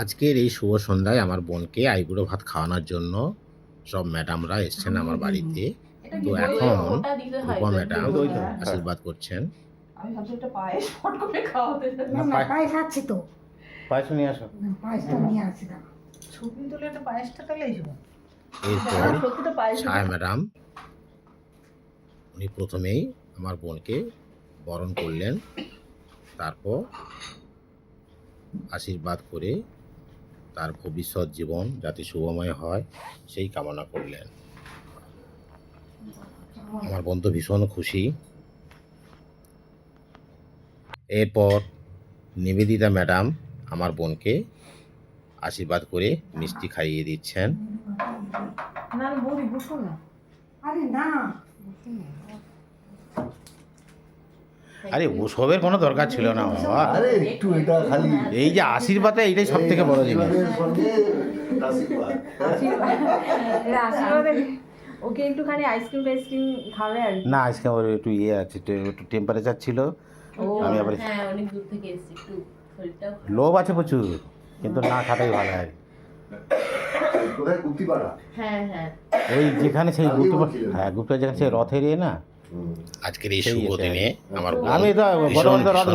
আজকের এই শুভ সন্ধ্যায় আমার বোনকে আইবুড়ো ভাত খাওয়ানোর জন্য সব ম্যাডামরা এসছেন আমার বাড়িতে। তো এখন রূপা ম্যাডাম আশীর্বাদ করছেন। এরপর ছায়া ম্যাডাম উনি প্রথমেই আমার বোনকে বরণ করলেন। তারপর আশীর্বাদ করে তার ভবিষ্যৎ জীবন যাতে শুভময় হয়, সেই কামনা করলেন। আমার বোন তো ভীষণ খুশি। এরপর নিবেদিতা ম্যাডাম আমার বোনকে আশীর্বাদ করে মিষ্টি খাইয়ে দিচ্ছেন। না না। আরে না। আরে ওসবের কোনো দরকার ছিল না বাবা। আরে একটু এটা খালি। এই যে আশীর্বাদটা এইটাই সব থেকে বড় জিনিস। আশীর্বাদ। আশীর্বাদে। ওকে একটুখানি আইসক্রিম টাইসক্রিম খাবে আর না আজকে ওর একটু ইয়ে আছে একটু- টেম্পারেচার ছিল। আমি আবার হ্যাঁ অনেক দূর থেকে এসেছি একটু লোভ আছে প্রচুর কিন্তু না খাটাই ভালো হয়। কোথায়? হ্যাঁ হ্যাঁ। ওই যেখানে সেই গুপ্ত হ্যাঁ গুপ্ত যেখানে সেই রথের ইয়ে না আজকের এই শুভ দিনে আমার বোন আমি তো ভীষণ বড় রথ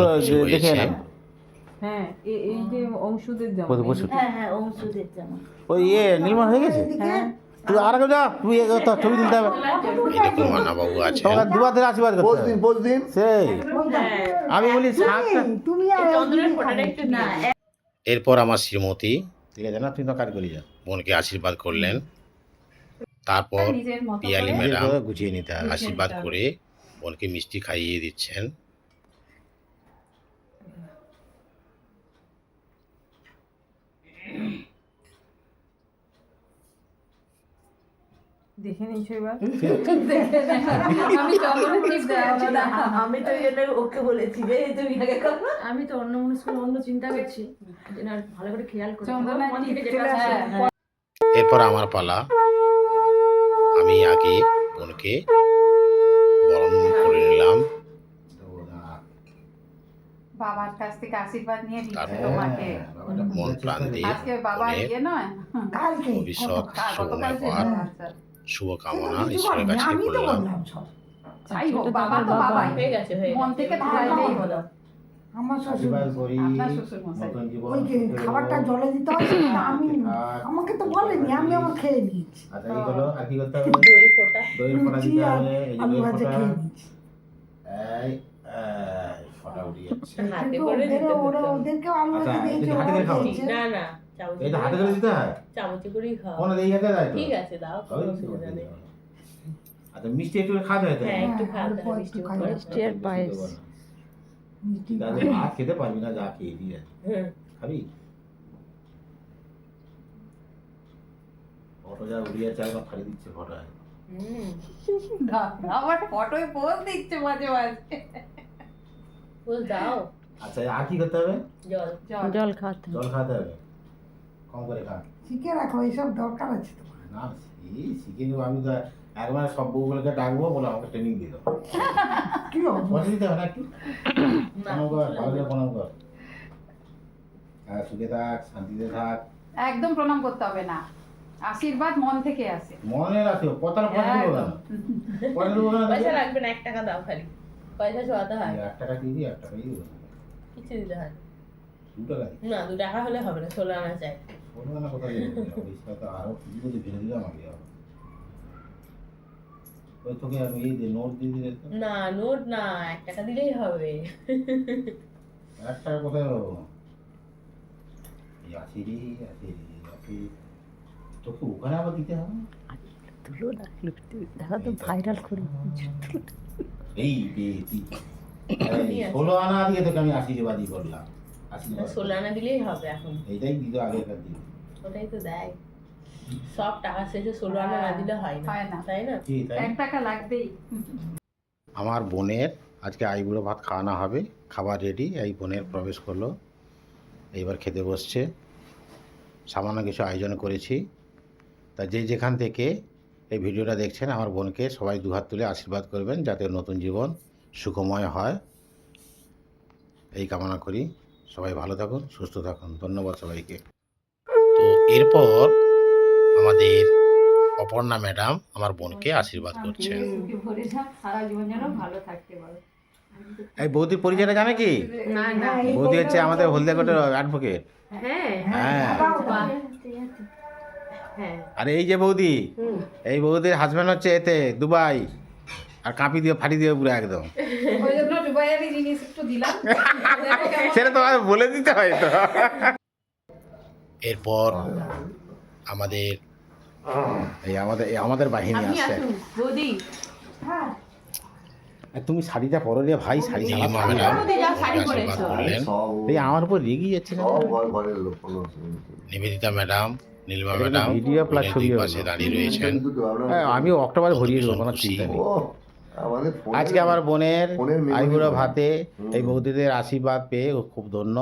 দেখে হয়েছে। হ্যাঁ এই যে অংশুদের জামা বসে বসে। হ্যাঁ হ্যাঁ অংশুদের জামা। ওই ইয়ে নির্মাণ হয়ে গেছে? হ্যাঁ। তুই আর যা তুই ছবি তুলতে হবে। তোকে দুবার ধরে আশীর্বাদ করতে সেই। আমি বলি তুমি- না এরপর আমার শ্রীমতী ঠিক আছে না তুই তো কাজ করি যা বোনকে আশীর্বাদ করলেন। তারপর পিয়ালি ম্যাডাম গুছিয়ে নিতে হবে। আশীর্বাদ করে বোনকে মিষ্টি খাইয়ে দিচ্ছেন। দেখে নিচ্ছ এবার? আমি তো ওকে বলেছি যে তুমি আগে আমি তো অন্য মনস্ক অন্য চিন্তা করছি। যেন ভালো করে খেয়াল। এরপর আমার পালা। আমি আগে বোনকে বরণ করে নিলাম। বাবার কাছ থেকে আশীর্বাদ নিয়ে তোমাকে। মন প্রাণ দিয়ে আজকে বাবা ইয়ে নয়। ভবিষ্যৎ ছিল হওয়ার আচ্ছা। শুভকামনা ঈশ্বরের কাছে করলাম। যাই হোক তো বাবা তো বাবাই। হয়ে গেছে হয়ে মন থেকে ধারাইলেই হলো। আমার শ্বশুর করি আপনার শ্বশুর মশাই। নতুন জীবন ওই খাবারটা জলে দিতে হবে আমি আমাকে তো বলেনি আমি আমার খেয়ে নিয়েছি। আচ্ছা এই হলো আর কি করতে হবে? দই ফোটা। দইয়ের ফোঁটা দিতে হবে এই যে আলু ফোঁটা। এই এই ফোঁটা উঠে যাচ্ছে হাতে করে দিতে ওরা ওদেরকেও আলু আচ্ছা, ভাজা দিয়েছে এটা হাতে ওরাও দিয়ে না না চামচে হাতে করে করে দিতে হয়? চামচে করেই খাও। কোন এই হাতে দেয় ঠিক আছে দাও কোনো ওই তো অসুবিধা নেই। আচ্ছা মিষ্টি একটু খাওয়া যায় হ্যাঁ একটু হ্যাঁ, একটু মিষ্টি মিষ্টি আর পায়েস। ঠিক আছে ভাত খেতে পারবি না যা খেয়ে দিয়ে হুম খাবি? ফটো যা উড়িয়ে ফাড়ি দিচ্ছে আমার ফটোয় পোজ দিচ্ছে মাঝে মাঝে। ফুল দাও। আচ্ছা আর কি করতে হবে? জল। জল। হবে। জল খাওয়াতে হবে? কম করে খা। শিখে রাখো এইসব দরকার আছে তোমার। না এই শিখে নেব। আমি তো একবার সব বউগুলোকে ডাকবো বলে আমাকে ট্রেনিং কি বসে দিতে হবে না একটু? প্রণাম কর ভালো করে প্রণাম কর। হ্যাঁ সুখে থাক শান্তিতে থাক। একদম প্রণাম করতে হবে না। আশীর্বাদ মন থেকে আসে। মনে রাখো কথার পয়সা দেবো কেন পয়সা দেবো কেন পয়সা লাগবে না এক টাকা দাও খালি। পয়সা ছোয়াতে হয়। এক টাকা দিয়ে দিই এক টাকা দিয়ে দেবো কিছু দিতে হয় দু টাকা না দু টাকা হলে হবে না ষোলো আনা চাই। বলব না কোথায় আরও কিছু আমাকে আবার। ওই তোকে আমি এই যে নোট দিয়ে দিলে না নোট না এক টাকা দিলেই হবে। এক টাকা কোথায় পাবো? রে রে তোকে ওখানে আবার দিতে হবে? তুলো না দেখা তো ভাইরাল করি এই এই ষোলো আনা দিয়ে তোকে আমি আশি করলাম। ষোলো আনা দিলেই হবে এখন। এইটাই দিত আগেকার দিন ওটাই তো দেয়। সব টাকা শেষে ষোলো আনা না দিলে হয় না। হয় না। তাই না? এক টাকা লাগবেই। আমার বোনের আজকে আইবুড়ো ভাত খাওয়ানো হবে খাবার রেডি এই বোনের প্রবেশ করল। এইবার খেতে বসছে। সামান্য কিছু আয়োজন করেছি। তা যে যেখান থেকে এই ভিডিওটা দেখছেন আমার বোনকে সবাই দুহাত তুলে আশীর্বাদ করবেন যাতে নতুন জীবন সুখময় হয়। এই কামনা করি। সবাই ভালো থাকুন সুস্থ থাকুন। ধন্যবাদ সবাইকে। তো এরপর আমাদের অপর্ণা ম্যাডাম আমার বোনকে আশীর্বাদ করছেন। সুখে ভরে যাক সারা জীবন যেন ভালো থাকতে পারো এই বৌদির পরিচয়টা জানে কি? না না। বৌদি হচ্ছে আমাদের হলদিয়াকোটের অ্যাডভোকেট হ্যাঁ হ্যাঁ। হ্যাঁ। আর এই যে বৌদি এই বৌদির হাজব্যান্ড হচ্ছে এতে দুবাই। আর কাঁপি দিয়ে ফাটি দিয়ে পুরো একদম। সেটা তো আর বলে দিতে হয় তো। এরপর আমাদের এই আমাদের এই আমাদের বাহিনী বৌদি। হ্যাঁ। তুমি শাড়িটা পরো রে ভাই শাড়ি না। এই আমার উপর রেগে যাচ্ছে না। Nivedita madam Nilima madam video দুই ছবিও পাশে দাঁড়িয়ে রয়েছেন। হ্যাঁ, আমি অক্টোবর ভরিয়ে দেবো কোনো চিন্তা নেই। আজকে আমার বোনের আইবুড়ো ভাতে এই বৌদিদের আশীর্বাদ পেয়ে ও খুব ধন্য।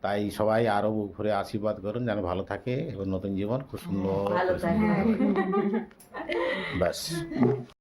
তাই সবাই আরও ঘুরে আশীর্বাদ করুন যেন ভালো থাকে এবং নতুন জীবন। খুব সুন্দর। ব্যাস।